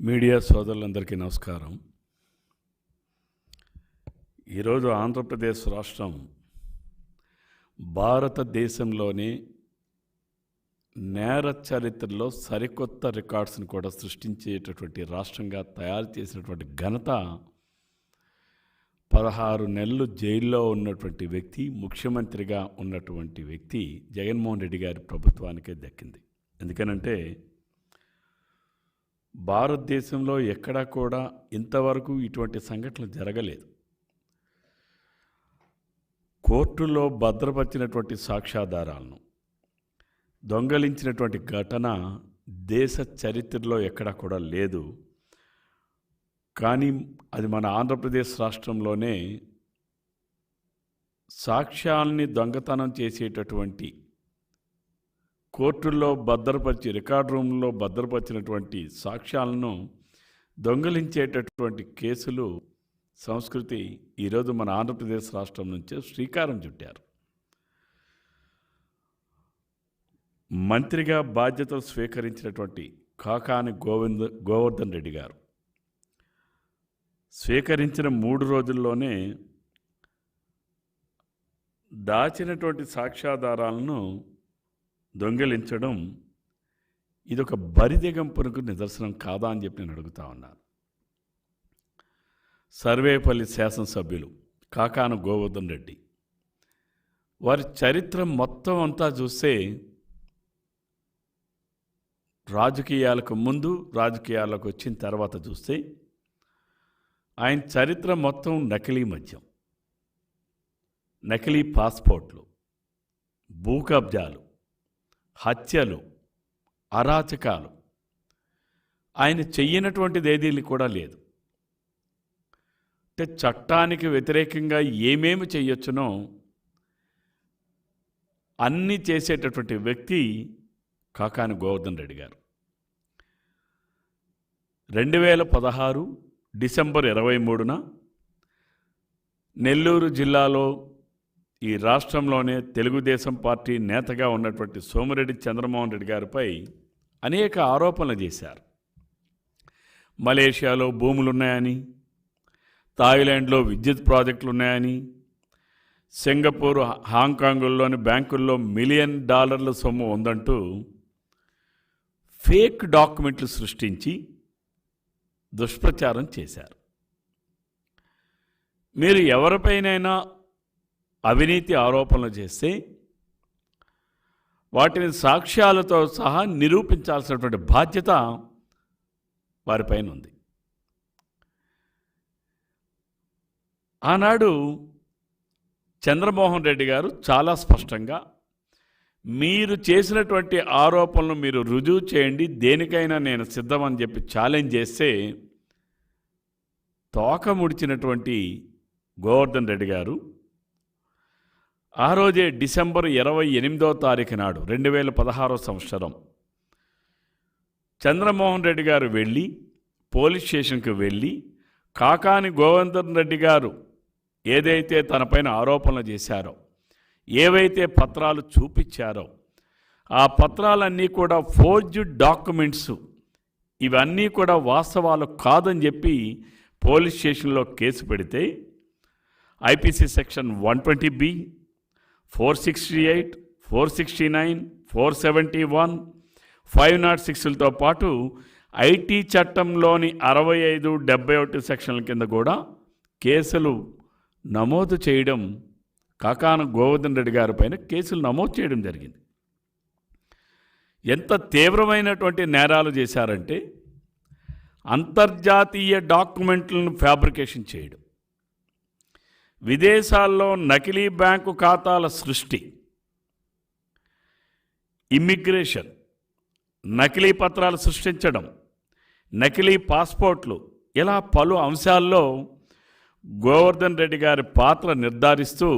Media సోదరులందరికీ నమస్కారం. ఈరోజు ఆంధ్రప్రదేశ్ రాష్ట్రం భారతదేశంలోనే నేర చరిత్రలో సరికొత్త రికార్డ్స్ని కూడా సృష్టించేటటువంటి రాష్ట్రంగా తయారు చేసినటువంటి ఘనత పదహారు నెలలు జైల్లో ఉన్నటువంటి వ్యక్తి ముఖ్యమంత్రిగా ఉన్నటువంటి వ్యక్తి జగన్మోహన్ రెడ్డి గారి ప్రభుత్వానికే దక్కింది. ఎందుకనంటే భారతదేశంలో ఎక్కడా కూడా ఇంతవరకు ఇటువంటి సంఘటనలు జరగలేదు. కోర్టులో భద్రపరిచినటువంటి సాక్ష్యాధారాలను దొంగలించినటువంటి ఘటన దేశ చరిత్రలో ఎక్కడా కూడా లేదు. కానీ అది మన ఆంధ్రప్రదేశ్ రాష్ట్రంలోనే సాక్ష్యాల్ని దొంగతనం చేసేటటువంటి కోర్టుల్లో భద్రపరిచి రికార్డ్ రూమ్లో భద్రపరిచినటువంటి సాక్ష్యాలను దొంగిలించేటటువంటి కేసులు సంస్కృతి ఈరోజు మన ఆంధ్రప్రదేశ్ రాష్ట్రం నుంచే శ్రీకారం చుట్టారు. మంత్రిగా బాధ్యతలు స్వీకరించినటువంటి కాకాని గోవింద్ గోవర్ధన్ రెడ్డి గారు. స్వీకరించిన మూడు రోజుల్లోనే దాచినటువంటి సాక్ష్యాధారాలను దొంగిలించడం ఇదొక బరిదిగంపునకు నిదర్శనం కాదా అని చెప్పి నేను అడుగుతా ఉన్నాను. సర్వేపల్లి శాసనసభ్యులు కాకాన గోవర్ధన్ రెడ్డి వారి చరిత్ర మొత్తం అంతా చూస్తే రాజకీయాలకు ముందు రాజకీయాలకు వచ్చిన తర్వాత చూస్తే ఆయన చరిత్ర మొత్తం నకిలీ మద్యం నకిలీ పాస్పోర్ట్లు భూ కబ్జాలు హత్యలు అరాచకాలు. ఆయన చెయ్యనటువంటిది ఏదీ కూడా లేదు. అంటే చట్టానికి వ్యతిరేకంగా ఏమేమి చేయొచ్చునో అన్నీ చేసేటటువంటి వ్యక్తి కాకాని గోవర్ధన్ రెడ్డి గారు. రెండు వేల పదహారు డిసెంబర్ ఇరవై మూడున నెల్లూరు జిల్లాలో ఈ రాష్ట్రంలోనే తెలుగుదేశం పార్టీ నేతగా ఉన్నటువంటి సోమిరెడ్డి చంద్రమోహన్ రెడ్డి గారిపై అనేక ఆరోపణలు చేశారు. మలేషియాలో భూములున్నాయని థాయిలాండ్లో విద్యుత్ ప్రాజెక్టులు ఉన్నాయని సింగపూర్ హాంకాంగ్లోని బ్యాంకుల్లో మిలియన్ డాలర్ల సొమ్ము ఉందంటూ ఫేక్ డాక్యుమెంట్లు సృష్టించి దుష్ప్రచారం చేశారు. మీరు ఎవరిపైనైనా అవినీతి ఆరోపణలు చేస్తే వాటిని సాక్ష్యాలతో సహా నిరూపించాల్సినటువంటి బాధ్యత వారిపైన ఉంది ఆనాడు చంద్రమోహన్ రెడ్డి గారు చాలా స్పష్టంగా మీరు చేసినటువంటి ఆరోపణలు మీరు రుజువు చేయండి దేనికైనా నేను సిద్ధమని చెప్పి ఛాలెంజ్ చేస్తే తోక ముడిచినటువంటి గోవర్ధన్ రెడ్డి గారు ఆ రోజే డిసెంబర్ ఇరవై ఎనిమిదో తారీఖు నాడు రెండు వేల పదహారో సంవత్సరం. చంద్రమోహన్ రెడ్డి గారు వెళ్ళి పోలీస్ స్టేషన్కి వెళ్ళి కాకాని గోవర్ధన్ రెడ్డి గారు ఏదైతే తనపైన ఆరోపణలు చేశారో ఏవైతే పత్రాలు చూపించారో ఆ పత్రాలన్నీ కూడా ఫోర్జ్డ్ డాక్యుమెంట్స్. ఇవన్నీ కూడా వాస్తవాలు కాదని చెప్పి పోలీస్ స్టేషన్లో కేసు పెడితే IPC section one twenty B four sixty eight four sixty nine four seventy one five not సిక్స్లతో పాటు ఐటీ చట్టంలోని అరవై ఐదు డెబ్బై ఒకటి సెక్షన్ల కింద కూడా కేసులు నమోదు చేయడం కాకాన గోవర్ధన్ రెడ్డి గారి పైన కేసులు నమోదు చేయడం జరిగింది. ఎంత తీవ్రమైనటువంటి నేరాలు చేశారంటే అంతర్జాతీయ డాక్యుమెంట్లను ఫ్యాబ్రికేషన్ చేయడం. విదేశాల్లో నకిలీ బ్యాంకు ఖాతాల సృష్టి. ఇమ్మిగ్రేషన్ నకిలీ పత్రాలు సృష్టించడం నకిలీ పాస్పోర్ట్లు ఇలా పలు అంశాల్లో గోవర్ధన్ రెడ్డి గారి పాత్ర నిర్ధారిస్తూ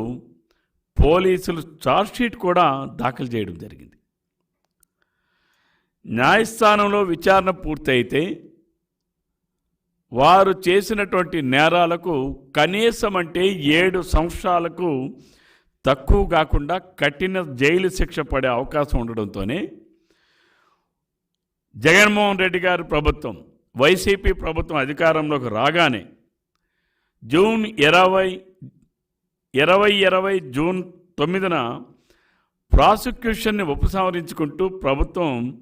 పోలీసులు ఛార్జ్షీట్ కూడా దాఖలు చేయడం జరిగింది. న్యాయస్థానంలో విచారణ పూర్తయితే వారు చేసినటువంటి నేరాలకు కనీసం అంటే ఏడు సంవత్సరాలకు తక్కువ కాకుండా కఠిన జైలు శిక్ష పడే అవకాశం ఉండడంతోనే జగన్మోహన్ రెడ్డి గారి ప్రభుత్వం వైసీపీ ప్రభుత్వం అధికారంలోకి రాగానే జూన్ ఇరవై ఇరవై ఇరవై జూన్ తొమ్మిదిన ప్రాసిక్యూషన్ని ఉపసంహరించుకుంటూ ప్రభుత్వం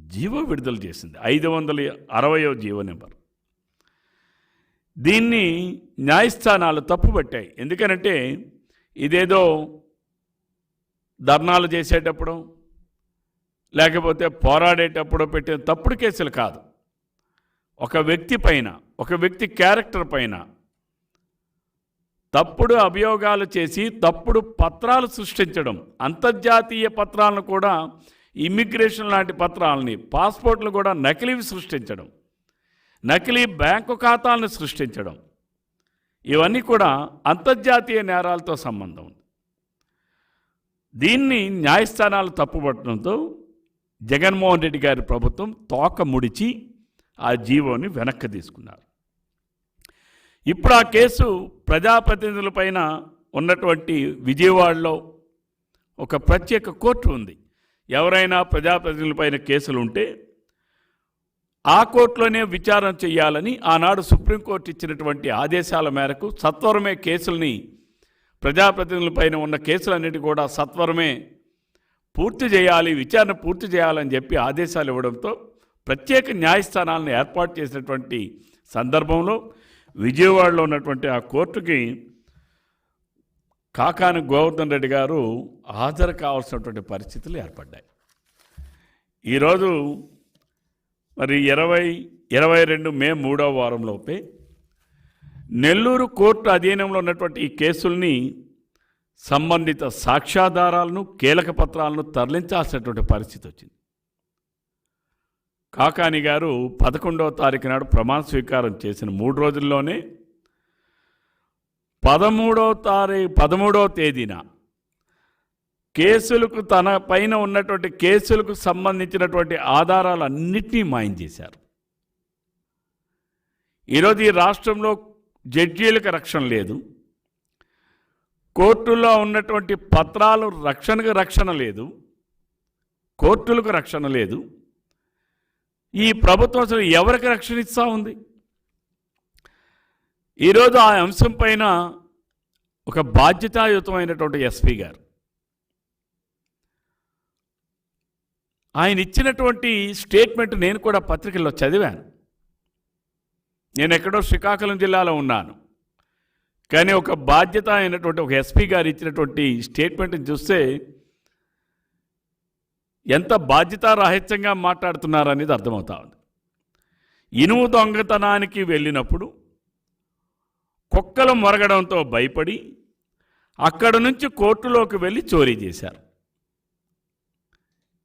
జీవో విడుదల చేసింది. ఐదు వందల అరవయో జీవో నెంబర్. దీన్ని న్యాయస్థానాలు తప్పుపట్టాయి ఎందుకనంటే ఇదేదో ధర్నాలు చేసేటప్పుడు లేకపోతే పోరాడేటప్పుడు పెట్టిన తప్పుడు కేసులు కాదు. ఒక వ్యక్తి పైన ఒక వ్యక్తి క్యారెక్టర్ పైన తప్పుడు అభియోగాలు చేసి తప్పుడు పత్రాలు సృష్టించడం అంతర్జాతీయ పత్రాలను కూడా ఇమ్మిగ్రేషన్ లాంటి పత్రాలని పాస్పోర్ట్లు కూడా నకిలీవి సృష్టించడం నకిలీ బ్యాంకు ఖాతాలను సృష్టించడం. ఇవన్నీ కూడా అంతర్జాతీయ నేరాలతో సంబంధం ఉంది. దీన్ని న్యాయస్థానాలు తప్పుపట్టడంతో జగన్మోహన్ రెడ్డి గారి ప్రభుత్వం తోక ముడిచి ఆ జీవోని వెనక్కి తీసుకున్నారు. ఇప్పుడు ఆ కేసు ప్రజాప్రతినిధులపైన ఉన్నటువంటి విజయవాడలో ఒక ప్రత్యేక కోర్టు ఉంది. ఎవరైనా ప్రజాప్రతినిధులపైన కేసులు ఉంటే ఆ కోర్టులోనే విచారణ చేయాలని ఆనాడు సుప్రీంకోర్టు ఇచ్చినటువంటి ఆదేశాల మేరకు సత్వరమే కేసుల్ని ప్రజాప్రతినిధులపైన ఉన్న కేసులన్నిటి కూడా సత్వరమే పూర్తి చేయాలి విచారణ పూర్తి చేయాలని చెప్పి ఆదేశాలు ఇవ్వడంతో ప్రత్యేక న్యాయస్థానాలను ఏర్పాటు చేసినటువంటి సందర్భంలో విజయవాడలో ఉన్నటువంటి ఆ కోర్టుకి కాకాని గోవర్ధన్ రెడ్డి గారు హాజరు కావాల్సినటువంటి పరిస్థితులు ఏర్పడ్డాయి. ఈరోజు మరి ఇరవై ఇరవై రెండు మే మూడవ వారంలోపే నెల్లూరు కోర్టు అధీనంలో ఉన్నటువంటి ఈ కేసుల్ని సంబంధిత సాక్ష్యాధారాలను కీలక పత్రాలను తరలించాల్సినటువంటి పరిస్థితి వచ్చింది. కాకాని గారు పదకొండవ తారీఖు నాడు ప్రమాణ స్వీకారం చేసిన మూడు రోజుల్లోనే పదమూడవ తారీఖు పదమూడవ తేదీన కేసులకు తన పైన ఉన్నటువంటి కేసులకు సంబంధించినటువంటి ఆధారాలు అన్నిటినీ మాయం చేశారు. ఈరోజు ఈ రాష్ట్రంలో జడ్జీలకు రక్షణ లేదు. కోర్టులో ఉన్నటువంటి పత్రాలు రక్షణకు రక్షణ లేదు. కోర్టులకు రక్షణ లేదు. ఈ ప్రభుత్వం అసలు ఎవరికి రక్షణ ఇస్తూ ఉంది? ఈరోజు ఆ అంశం పైన ఒక బాధ్యతాయుతమైనటువంటి ఎస్పీ గారు ఆయన ఇచ్చినటువంటి స్టేట్మెంట్ నేను కూడా పత్రికల్లో చదివాను. నేను ఎక్కడో శ్రీకాకుళం జిల్లాలో ఉన్నాను. కానీ ఒక బాధ్యత అయినటువంటి ఒక ఎస్పీ గారు ఇచ్చినటువంటి స్టేట్మెంట్ని చూస్తే ఎంత బాధ్యతారాహిత్యంగా మాట్లాడుతున్నారనేది అర్థమవుతా ఉంది. ఇనుము దొంగతనానికి వెళ్ళినప్పుడు కుక్కలు మొరగడంతో భయపడి అక్కడ నుంచి కోర్టులోకి వెళ్ళి చోరీ చేశారు.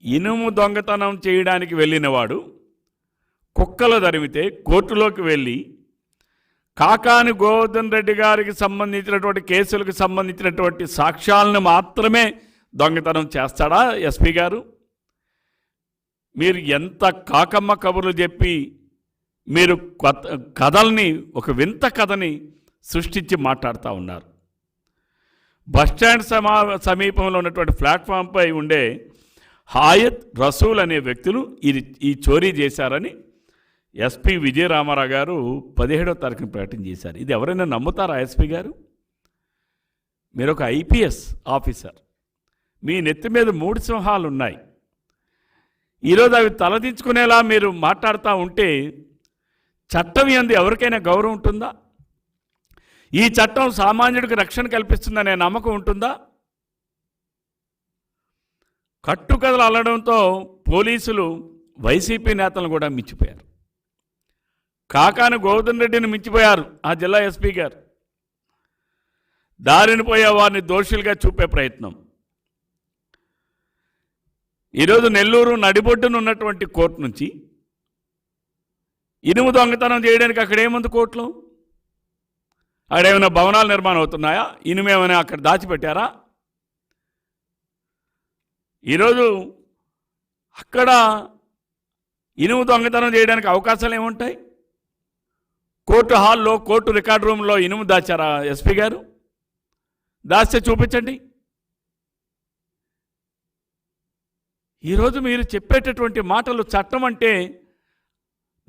ఇనుము దొంగతనం చేయడానికి వెళ్ళినవాడు కుక్కలు తరిమితే కోర్టులోకి వెళ్ళి కాకాని గోవర్ధన్ రెడ్డి గారికి సంబంధించినటువంటి కేసులకు సంబంధించినటువంటి సాక్ష్యాలను మాత్రమే దొంగతనం చేస్తాడా ఎస్పీ గారు? మీరు ఎంత కాకమ్మ కబుర్లు చెప్పి మీరు కొత్త కథల్ని ఒక వింత కథని సృష్టించి మాట్లాడుతూ ఉన్నారు. బస్టాండ్ సమా సమీపంలో ఉన్నటువంటి ప్లాట్ఫామ్పై ఉండే హాయత్ రసూల్ అనే వ్యక్తులు ఇది ఈ చోరీ చేశారని ఎస్పీ విజయరామారావు గారు పదిహేడో తారీఖున ప్రకటన చేశారు. ఇది ఎవరైనా నమ్ముతారా ఎస్పీ గారు? మీరు ఒక ఐపీఎస్ ఆఫీసర్. మీ నెత్తి మీద మూడు సింహాలు ఉన్నాయి. ఈరోజు అవి తలదించుకునేలా మీరు మాట్లాడుతూ ఉంటే చట్టం ఎందు ఎవరికైనా గౌరవం ఉంటుందా? ఈ చట్టం సామాన్యుడికి రక్షణ కల్పిస్తుందనే నమ్మకం ఉంటుందా? కట్టుకథలు అల్లడంతో పోలీసులు వైసీపీ నేతలను కూడా మించిపోయారు. కాకాని గోవర్ధన్ రెడ్డిని మించిపోయారు ఆ జిల్లా ఎస్పీ గారు. దారిని పోయే వారిని దోషులుగా చూపే ప్రయత్నం. ఈరోజు నెల్లూరు నడిబొడ్డున ఉన్నటువంటి కోర్టు నుంచి ఇనుము దొంగతనం చేయడానికి అక్కడ ఏముంది కోర్టులో? అక్కడేమైనా భవనాలు నిర్మాణం అవుతున్నాయా? ఇనుము ఏమైనా అక్కడ దాచిపెట్టారా? ఈరోజు అక్కడ ఇనుము దొంగతనం చేయడానికి అవకాశాలు ఏముంటాయి? కోర్టు హాల్లో కోర్టు రికార్డ్ రూమ్లో ఇనుము దాచారా ఎస్పీ గారు? దాస్తే చూపించండి. ఈరోజు మీరు చెప్పేటటువంటి మాటలు చట్టం అంటే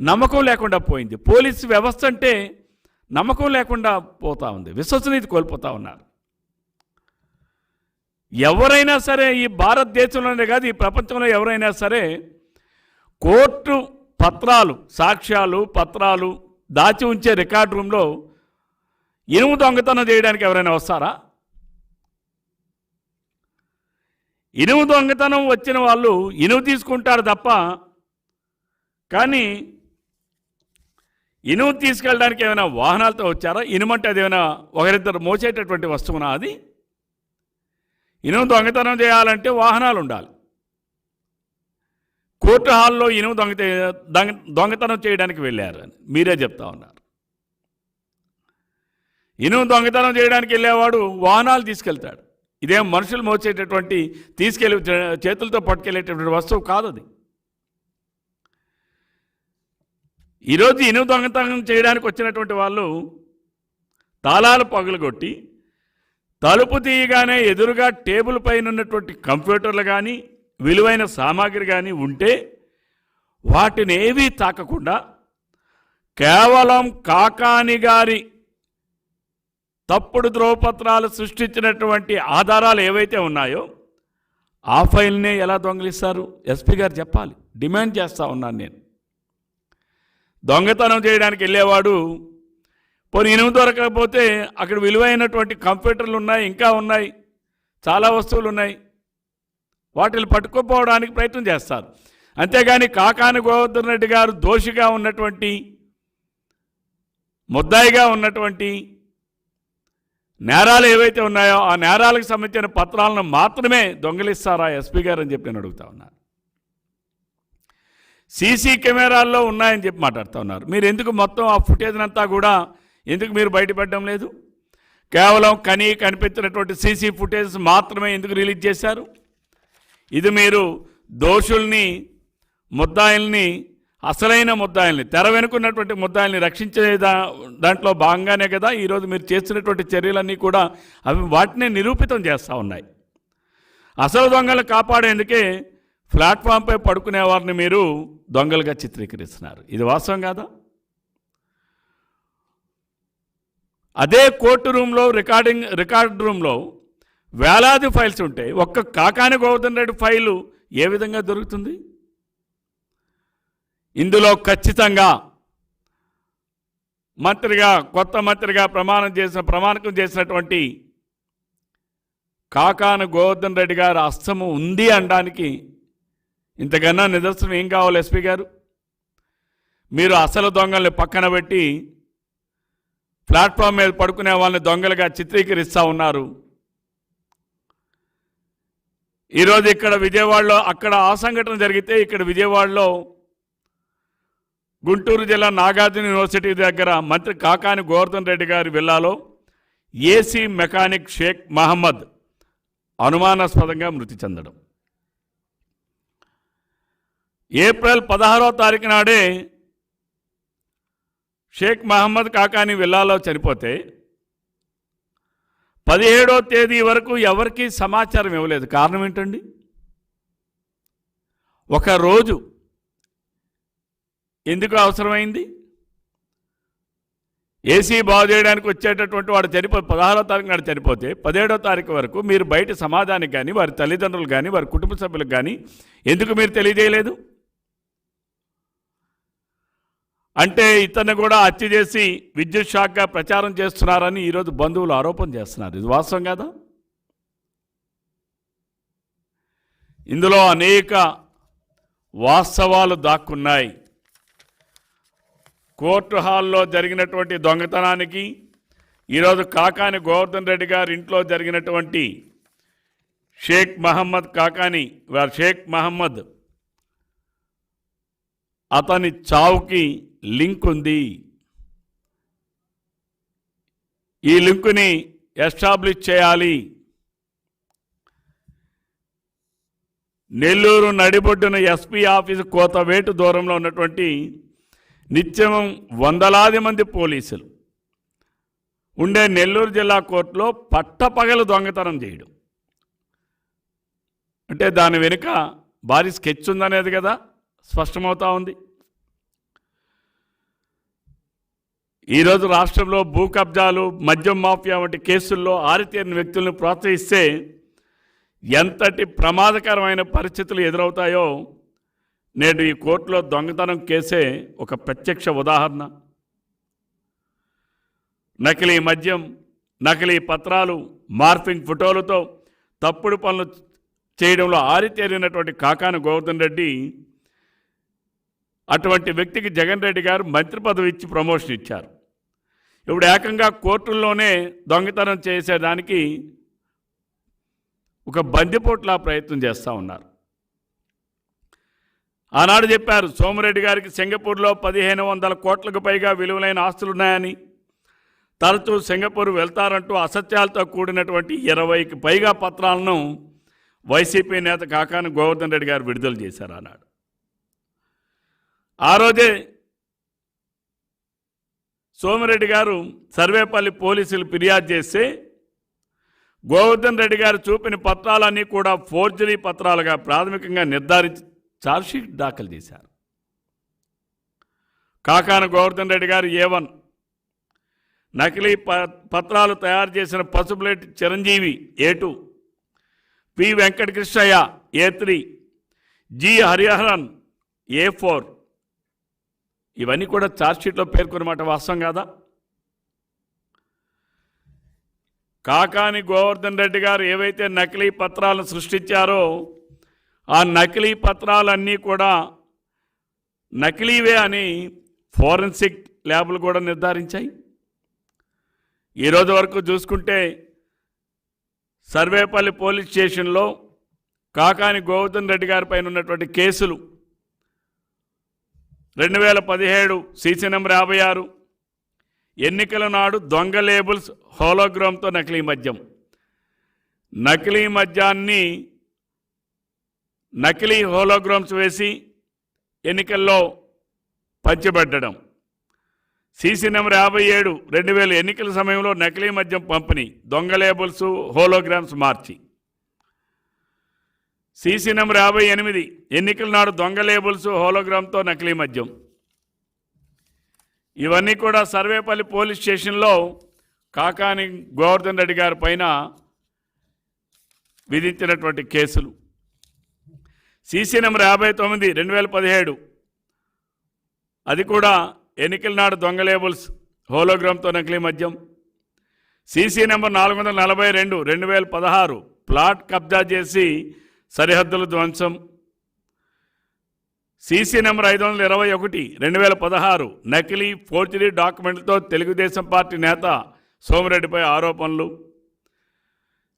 నమ్మకం లేకుండా పోయింది. పోలీసు వ్యవస్థ అంటే నమ్మకం లేకుండా పోతా ఉంది. విశ్వసనీయత కోల్పోతా ఉన్నారు. ఎవరైనా సరే ఈ భారతదేశంలోనే కాదు ఈ ప్రపంచంలో ఎవరైనా సరే కోర్టు పత్రాలు సాక్ష్యాలు పత్రాలు దాచి ఉంచే రికార్డ్ రూమ్లో ఇనుము దొంగతనం చేయడానికి ఎవరైనా వస్తారా? ఇనుము దొంగతనం వచ్చిన వాళ్ళు ఇనుము తీసుకుంటారు తప్ప కానీ ఇనుము తీసుకెళ్ళడానికి ఏమైనా వాహనాలతో వచ్చారా? ఇనుమంటే అది అదేమైనా ఒకరిద్దరు మోసేటటువంటి వస్తువునా అది? ఇనుము దొంగతనం చేయాలంటే వాహనాలు ఉండాలి కోర్టు హాల్లో ఇనుము దొంగత దొంగ దొంగతనం చేయడానికి వెళ్ళారు అని మీరే చెప్తా ఉన్నారు. ఇనుము దొంగతనం చేయడానికి వెళ్ళేవాడు వాహనాలు తీసుకెళ్తాడు. ఇదేం మనుషులు మోసేటటువంటి తీసుకెళ్ళి చేతులతో పట్టుకెళ్ళేటటువంటి వస్తువు కాదు అది ఈరోజు ఇనుము దొంగతనం చేయడానికి వచ్చినటువంటి వాళ్ళు తాళాలు పగులగొట్టి తలుపు తీయగానే ఎదురుగా టేబుల్ పైన ఉన్నటువంటి కంప్యూటర్లు కానీ విలువైన సామాగ్రి కానీ ఉంటే వాటిని ఏవీ తాకకుండా కేవలం కాకాని గారి తప్పుడు ధ్రువపత్రాలు సృష్టించినటువంటి ఆధారాలు ఏవైతే ఉన్నాయో ఆ ఫైల్నే ఎలా దొంగిలిస్తారు? ఎస్పీ గారు చెప్పాలి. డిమాండ్ చేస్తా ఉన్నాను నేను. దొంగతనం చేయడానికి వెళ్ళేవాడు పోనీ ఇనుము దొరకకపోతే అక్కడ విలువైనటువంటి కంప్యూటర్లు ఉన్నాయి ఇంకా ఉన్నాయి చాలా వస్తువులు ఉన్నాయి. వాటిని పట్టుకోపోవడానికి ప్రయత్నం చేస్తారు. అంతేగాని కాకాని గోవర్ధన్ రెడ్డి గారు దోషిగా ఉన్నటువంటి ముద్దాయిగా ఉన్నటువంటి నేరాలు ఏవైతే ఉన్నాయో ఆ నేరాలకు సంబంధించిన పత్రాలను మాత్రమే దొంగిలిస్తారా ఎస్పీ గారు అని చెప్పి నేను అడుగుతా ఉన్నాను సీసీ కెమెరాల్లో ఉన్నాయని చెప్పి మాట్లాడుతూ ఉన్నారు. మీరు ఎందుకు మొత్తం ఆ ఫుటేజ్ అంతా కూడా ఎందుకు మీరు బయటపెట్టడం లేదు? కేవలం కనీ కనిపించినటువంటి సీసీ ఫుటేజ్ మాత్రమే ఎందుకు రిలీజ్ చేశారు? ఇది మీరు దోషుల్ని ముద్దాయిల్ని అసలైన ముద్దాయిల్ని తెర వెనుకున్నటువంటి ముద్దాయిల్ని రక్షించే దా దాంట్లో భాగంగానే కదా ఈరోజు మీరు చేస్తున్నటువంటి చర్యలన్నీ కూడా అవి వాటినే నిరూపితం చేస్తూ ఉన్నాయి. అసలు దొంగలు కాపాడేందుకే ప్లాట్ఫామ్పై పడుకునే వారిని మీరు దొంగలుగా చిత్రీకరిస్తున్నారు. ఇది వాస్తవం కాదా? అదే కోర్టు రూమ్లో రికార్డింగ్ రికార్డ్ రూమ్లో వేలాది ఫైల్స్ ఉంటాయి ఒక్క కాకాని గోవర్ధన్ రెడ్డి ఫైలు ఏ విధంగా దొరుకుతుంది? ఇందులో ఖచ్చితంగా మంత్రిగా కొత్త మంత్రిగా ప్రమాణం చేసిన ప్రమాణకం చేసినటువంటి కాకాను గోవర్ధన్ రెడ్డి గారి అస్తము ఉంది అనడానికి ఇంతకన్నా నిదర్శనం ఏం కావాలి ఎస్పీ గారు? మీరు అసలు దొంగల్ని పక్కన పెట్టి ప్లాట్ఫామ్ మీద పడుకునే వాళ్ళని దొంగలుగా చిత్రీకరిస్తూ ఉన్నారు. ఈరోజు ఇక్కడ విజయవాడలో అక్కడ ఆ సంఘటన జరిగితే ఇక్కడ విజయవాడలో గుంటూరు జిల్లా నాగార్జున యూనివర్సిటీ దగ్గర మంత్రి కాకాని గోవర్ధన్ రెడ్డి గారి విల్లాలో ఏసీ మెకానిక్ షేక్ మహమ్మద్ అనుమానాస్పదంగా మృతి చెందడం. ఏప్రిల్ పదహారో తారీఖు నాడే షేక్ మహమ్మద్ కాకాని విల్లాలో చనిపోతే పదిహేడో తేదీ వరకు ఎవరికీ సమాచారం ఇవ్వలేదు. కారణం ఏంటండి? ఒక రోజు ఎందుకు అవసరమైంది? ఏసీ బాగు చేయడానికి వచ్చేటటువంటి వాడు చనిపో పదహారో తారీఖు నాడు చనిపోతే పదిహేడో తారీఖు వరకు మీరు బయట సమాజానికి కానీ వారి తల్లిదండ్రులు కానీ వారి కుటుంబ సభ్యులకు కానీ ఎందుకు మీరు తెలియజేయలేదు? అంటే ఇతన్ని కూడా హత్య చేసి విద్యుత్ శాఖ ప్రచారం చేస్తున్నారని ఈరోజు బంధువులు ఆరోపణ చేస్తున్నారు. ఇది వాస్తవం కదా? ఇందులో అనేక వాస్తవాలు దాక్కున్నాయి. కోర్టు హాల్లో జరిగినటువంటి దొంగతనానికి ఈరోజు కాకాని గోవర్ధన్ రెడ్డి గారి ఇంట్లో జరిగినటువంటి షేక్ మహమ్మద్ కాకాని వారి షేక్ మహమ్మద్ అతని చావుకి లింక్ ఉంది ఈ లింకుని ఎస్టాబ్లిష్ చేయాలి. నెల్లూరు నడిబొడ్డున ఎస్పీ ఆఫీసు కోతవేటు దూరంలో ఉన్నటువంటి నిత్యం వందలాది మంది పోలీసులు ఉండే నెల్లూరు జిల్లా కోర్టులో పట్టపగలు దొంగతనం చేయడం. అంటే దాని వెనుక భారీ స్కెచ్ ఉందనేది కదా స్పష్టమవుతా ఉంది. ఈరోజు రాష్ట్రంలో భూ కబ్జాలు మద్యం మాఫియా వంటి కేసుల్లో ఆరితేరిన వ్యక్తులను ప్రోత్సహిస్తే ఎంతటి ప్రమాదకరమైన పరిస్థితులు ఎదురవుతాయో నేడు ఈ కోర్టులో దొంగతనం కేసే ఒక ప్రత్యక్ష ఉదాహరణ. నకిలీ మద్యం నకిలీ పత్రాలు మార్ఫింగ్ ఫోటోలతో తప్పుడు పనులు చేయడంలో ఆరితేరినటువంటి కాకాను గోవర్ధన్ రెడ్డి అటువంటి వ్యక్తికి జగన్ రెడ్డి గారు మంత్రి పదవి ఇచ్చి ప్రమోషన్ ఇచ్చారు. ఇప్పుడు ఏకంగా కోర్టుల్లోనే దొంగతనం చేసేదానికి ఒక బందిపోట్లా ప్రయత్నం చేస్తూ ఉన్నారు. ఆనాడు చెప్పారు సోమిరెడ్డి గారికి సింగపూర్లో పదిహేను వందల కోట్లకు పైగా విలువలైన ఆస్తులున్నాయని తరచూ సింగపూర్ వెళ్తారంటూ అసత్యాలతో కూడినటువంటి ఇరవైకి పైగా పత్రాలను వైసీపీ నేత కాకాని గోవర్ధన్ రెడ్డి గారు విడుదల చేశారు ఆనాడు. ఆ రోజే సోమిరెడ్డి గారు సర్వేపల్లి పోలీసులు ఫిర్యాదు చేస్తే గోవర్ధన్ రెడ్డి గారు చూపిన పత్రాలన్నీ కూడా ఫోర్జరీ పత్రాలుగా ప్రాథమికంగా నిర్ధారించి ఛార్జ్షీట్ దాఖలు చేశారు. కాకాన గోవర్ధన్ రెడ్డి గారు ఏ వన్ నకిలీ ప పత్రాలు తయారు చేసిన Pasupuleti Chiranjeevi A two P Venkatakrishnaiah A three G Hariharan A four ఇవన్నీ కూడా ఛార్జ్షీట్లో పేర్కొన్నమాట వాస్తవం కాదా? కాకాని గోవర్ధన్ రెడ్డి గారు ఏవైతే నకిలీ పత్రాలను సృష్టించారో ఆ నకిలీ పత్రాలన్నీ కూడా నకిలీవే అని ఫోరెన్సిక్ ల్యాబ్లు కూడా నిర్ధారించాయి. ఈరోజు వరకు చూసుకుంటే సర్వేపల్లి పోలీస్ స్టేషన్లో కాకాని గోవర్ధన్ రెడ్డి గారి పైన ఉన్నటువంటి కేసులు రెండు వేల పదిహేడు సీసీ నెంబర్ యాభై ఆరు ఎన్నికల నాడు దొంగ లేబుల్స్ హోలోగ్రామ్తో నకిలీ మద్యం. నకిలీ మద్యాన్ని నకిలీ హోలోగ్రామ్స్ వేసి ఎన్నికల్లో పంచిపెట్టడం సీసీ నెంబర్ యాభై ఏడు రెండు వేల ఎన్నికల సమయంలో నకిలీ మద్యం పంపిణీ దొంగ లేబుల్స్ హోలోగ్రామ్స్ మార్చి. సీసీ నెంబర్ యాభై ఎనిమిది. ఎన్నికల నాడు దొంగ లేబుల్స్ హోలోగ్రామ్తో నకిలీ మద్యం. ఇవన్నీ కూడా సర్వేపల్లి పోలీస్ స్టేషన్లో కాకాని గోవర్ధన్ రెడ్డి గారి పైన విధించినటువంటి కేసులు. సీసీ నెంబర్ యాభై తొమ్మిది రెండు వేల పదిహేడు. అది కూడా ఎన్నికల నాడు దొంగ లేబుల్స్ హోలోగ్రామ్తో నకిలీ మద్యం. సీసీ నెంబర్ నాలుగు వందల నలభై రెండు రెండు వేల పదహారు. ప్లాట్ కబ్జా చేసి సరిహద్దుల ధ్వంసం. సీసీ నెంబర్ ఐదు వందల ఇరవై ఒకటి రెండు వేల పదహారు నకిలీ ఫోర్జరీ డాక్యుమెంట్లతో తెలుగుదేశం పార్టీ నేత సోమిరెడ్డిపై ఆరోపణలు.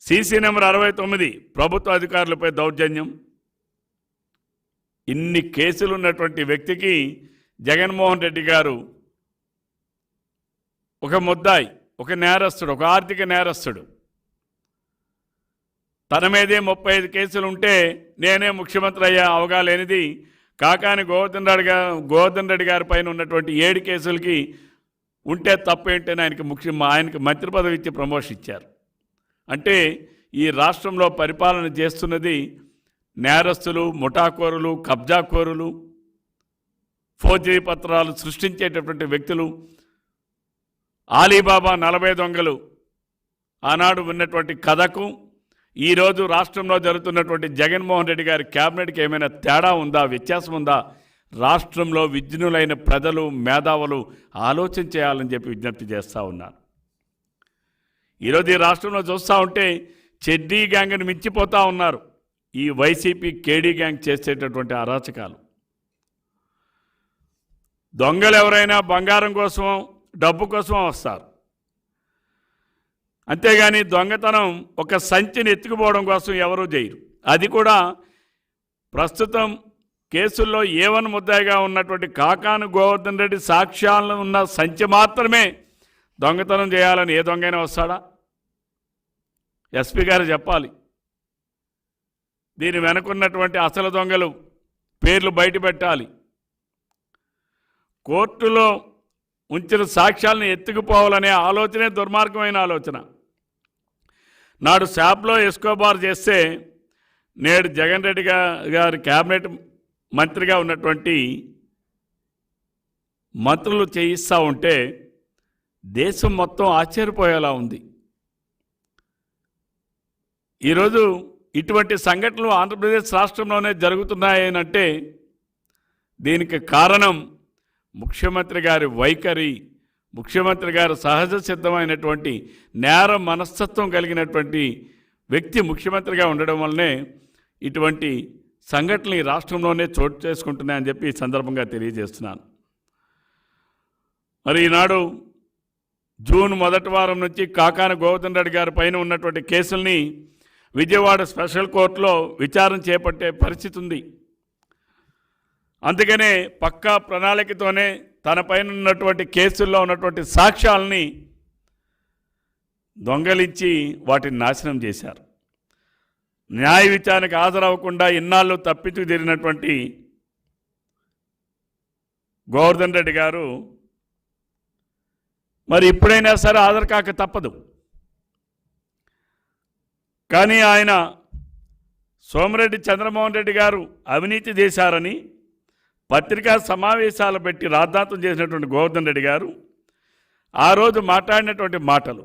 సీసీ నెంబర్ అరవై తొమ్మిది ప్రభుత్వ అధికారులపై దౌర్జన్యం. ఇన్ని కేసులు ఉన్నటువంటి వ్యక్తికి జగన్మోహన్ రెడ్డి గారు ఒక ముద్దాయి ఒక నేరస్తుడు ఒక ఆర్థిక నేరస్తుడు. తన మీదే ముప్పై ఐదు కేసులు ఉంటే నేనే ముఖ్యమంత్రి అయ్యా అవగాలేనిది. కాకాని గోవర్ధన్ రెడ్డి గారు గోవర్ధన్ రెడ్డి గారి పైన ఉన్నటువంటి ఏడు కేసులకి ఉంటే తప్పేంటని ఆయనకి ముఖ్య ఆయనకి మంత్రి పదవి ఇచ్చి ప్రమోషన్ ఇచ్చారు. అంటే ఈ రాష్ట్రంలో పరిపాలన చేస్తున్నది నేరస్తులు ముఠాకోరులు కబ్జాకోరులు ఫోర్జరీ పత్రాలు సృష్టించేటటువంటి వ్యక్తులు ఆలీబాబా నలభై దొంగలు ఆనాడు ఉన్నటువంటి కథకు ఈరోజు రాష్ట్రంలో జరుగుతున్నటువంటి జగన్మోహన్ రెడ్డి గారి క్యాబినెట్కి ఏమైనా తేడా ఉందా వ్యత్యాసం ఉందా? రాష్ట్రంలో విజ్ఞులైన ప్రజలు మేధావులు ఆలోచన చేయాలని చెప్పి విజ్ఞప్తి చేస్తూ ఉన్నారు. ఈరోజు ఈ రాష్ట్రంలో చూస్తూ ఉంటే చెడ్డీ గ్యాంగ్ని మించిపోతూ ఉన్నారు. ఈ వైసీపీ కేడీ గ్యాంగ్ చేసేటటువంటి అరాచకాలు. దొంగలు ఎవరైనా బంగారం కోసం డబ్బు కోసం వస్తారు. అంతేగాని దొంగతనం ఒక సంచిని ఎత్తుకుపోవడం కోసం ఎవరూ చేయరు అది కూడా ప్రస్తుతం కేసుల్లో ఏవన్ ముద్దాయిగా ఉన్నటువంటి కాకాను గోవర్ధన్ రెడ్డి సాక్ష్యాలను ఉన్న సంచి మాత్రమే దొంగతనం చేయాలని ఏ దొంగైనా వస్తాడా? ఎస్పీ గారు చెప్పాలి. దీని వెనుకున్నటువంటి అసలు దొంగలు పేర్లు బయట పెట్టాలి. కోర్టులో ఉంచిన సాక్ష్యాలను ఎత్తుకుపోవాలనే ఆలోచనే దుర్మార్గమైన ఆలోచన. నాడు శాప్లో ఎస్కోబార్ చేస్తే నేడు జగన్ రెడ్డి గారి క్యాబినెట్ మంత్రిగా ఉన్నటువంటి మంత్రులు చేయిస్తూ ఉంటే దేశం మొత్తం ఆశ్చర్యపోయేలా ఉంది. ఈరోజు ఇటువంటి సంఘటనలు ఆంధ్రప్రదేశ్ రాష్ట్రంలోనే జరుగుతున్నాయనంటే దీనికి కారణం ముఖ్యమంత్రి గారి వైఖరి ముఖ్యమంత్రి గారు సహజ సిద్ధమైనటువంటి నేర మనస్తత్వం కలిగినటువంటి వ్యక్తి ముఖ్యమంత్రిగా ఉండడం వల్లనే ఇటువంటి సంఘటనలు ఈ రాష్ట్రంలోనే చోటు చేసుకుంటున్నాయని చెప్పి ఈ సందర్భంగా తెలియజేస్తున్నాను. మరి ఈనాడు జూన్ మొదటి వారం నుంచి కాకాన గోవర్ధన్ రెడ్డి గారి పైన ఉన్నటువంటి కేసుల్ని విజయవాడ స్పెషల్ కోర్టులో విచారణ చేపట్టే పరిస్థితి ఉంది. అందుకనే పక్కా ప్రణాళికతోనే తన పైన ఉన్నటువంటి కేసుల్లో ఉన్నటువంటి సాక్ష్యాలని దొంగలించి వాటిని నాశనం చేశారు. న్యాయ విచారణకు హాజరవ్వకుండా ఇన్నాళ్ళు తప్పించు తిరిగినటువంటి గోవర్ధన్ రెడ్డి గారు మరి ఇప్పుడైనా సరే హాజరు కాక తప్పదు. కానీ ఆయన సోమిరెడ్డి చంద్రమోహన్ రెడ్డి గారు అవినీతి చేశారని పత్రికా సమావేశాలు పెట్టి రాద్ధాంతం చేసినటువంటి గోవర్ధన్ రెడ్డి గారు ఆ రోజు మాట్లాడినటువంటి మాటలు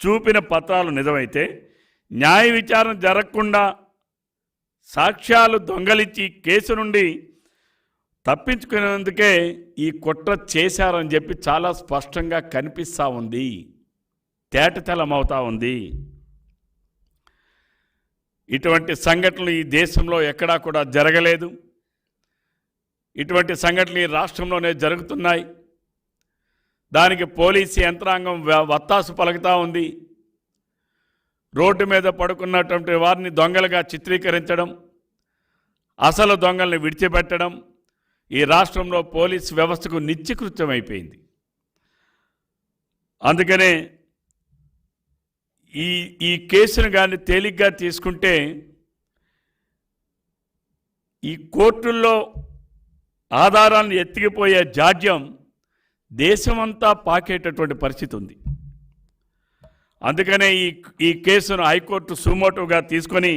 చూపిన పత్రాలు నిజమైతే న్యాయ విచారణ జరగకుండా సాక్ష్యాలు దొంగలిచ్చి కేసు నుండి తప్పించుకునేందుకే ఈ కుట్ర చేశారని చెప్పి చాలా స్పష్టంగా కనిపిస్తూ ఉంది తేటతెల్లమవుతా ఉంది. ఇటువంటి సంఘటనలు ఈ దేశంలో ఎక్కడా కూడా జరగలేదు. ఇటువంటి సంఘటనలు ఈ రాష్ట్రంలోనే జరుగుతున్నాయి. దానికి పోలీసు యంత్రాంగం వత్తాసు పలుకుతూ ఉంది. రోడ్డు మీద పడుకున్నటువంటి వారిని దొంగలుగా చిత్రీకరించడం అసలు దొంగల్ని విడిచిపెట్టడం ఈ రాష్ట్రంలో పోలీస్ వ్యవస్థకు నిత్యకృత్యమైపోయింది. అందుకనే ఈ ఈ కేసును కానీ తేలిగ్గా తీసుకుంటే ఈ కోర్టుల్లో ఆధారాలను ఎత్తికిపోయే జాడ్యం దేశమంతా పాకేటటువంటి పరిస్థితి ఉంది. అందుకనే ఈ ఈ కేసును హైకోర్టు సుమోటోగా తీసుకొని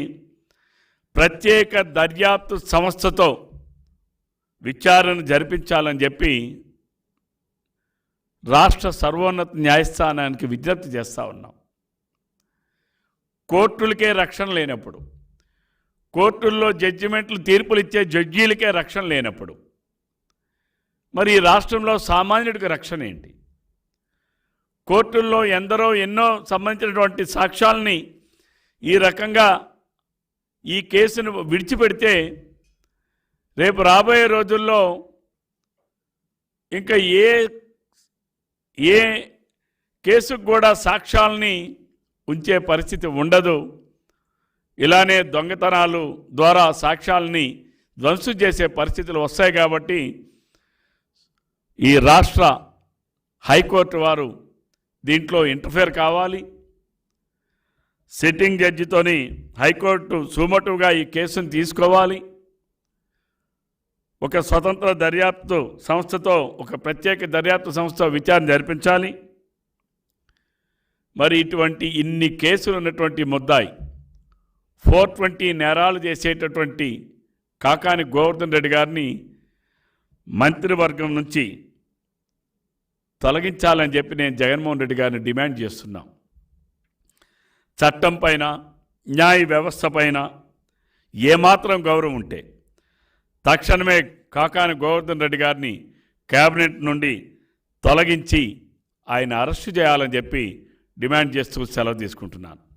ప్రత్యేక దర్యాప్తు సంస్థతో విచారణ జరిపించాలని చెప్పి రాష్ట్ర సర్వోన్నత న్యాయస్థానానికి విజ్ఞప్తి చేస్తూ ఉన్నాం. కోర్టులకే రక్షణ లేనప్పుడు కోర్టుల్లో జడ్జిమెంట్లు తీర్పులు ఇచ్చే జడ్జీలకే రక్షణ లేనప్పుడు మరి ఈ రాష్ట్రంలో సామాన్యుడికి రక్షణ ఏంటి? కోర్టుల్లో ఎందరో ఎన్నో సంబంధించినటువంటి సాక్ష్యాలని ఈ రకంగా ఈ కేసును విడిచిపెడితే రేపు రాబోయే రోజుల్లో ఇంకా ఏ ఏ కేసుకు కూడా సాక్ష్యాలని ఉంచే పరిస్థితి ఉండదు. ఇలానే దొంగతనాలు ద్వారా సాక్ష్యాలని ధ్వంసం చేసే పరిస్థితులు వస్తాయి కాబట్టి ఈ రాష్ట్ర హైకోర్టు వారు దీంట్లో ఇంటర్ఫేర్ కావాలి. సిట్టింగ్ జడ్జితోని హైకోర్టు సుమటుగా ఈ కేసును తీసుకోవాలి. ఒక స్వతంత్ర దర్యాప్తు సంస్థతో ఒక ప్రత్యేక దర్యాప్తు సంస్థ విచారణ జరిపించాలి. మరి ఇటువంటి ఇన్ని కేసులు ఉన్నటువంటి ముద్దాయి ఫోర్ ట్వంటీ నేరాలు చేసేటటువంటి కాకాని గోవర్ధన్ రెడ్డి గారిని మంత్రివర్గం నుంచి తొలగించాలని చెప్పి నేను జగన్మోహన్ రెడ్డి గారిని డిమాండ్ చేస్తున్నాం. చట్టం పైన న్యాయ వ్యవస్థ పైన ఏమాత్రం గౌరవం ఉంటే తక్షణమే కాకాని గోవర్ధన్ రెడ్డి గారిని కేబినెట్ నుండి తొలగించి ఆయన అరెస్టు చేయాలని చెప్పి డిమాండ్ చేస్తూ సెలవు తీసుకుంటున్నాను.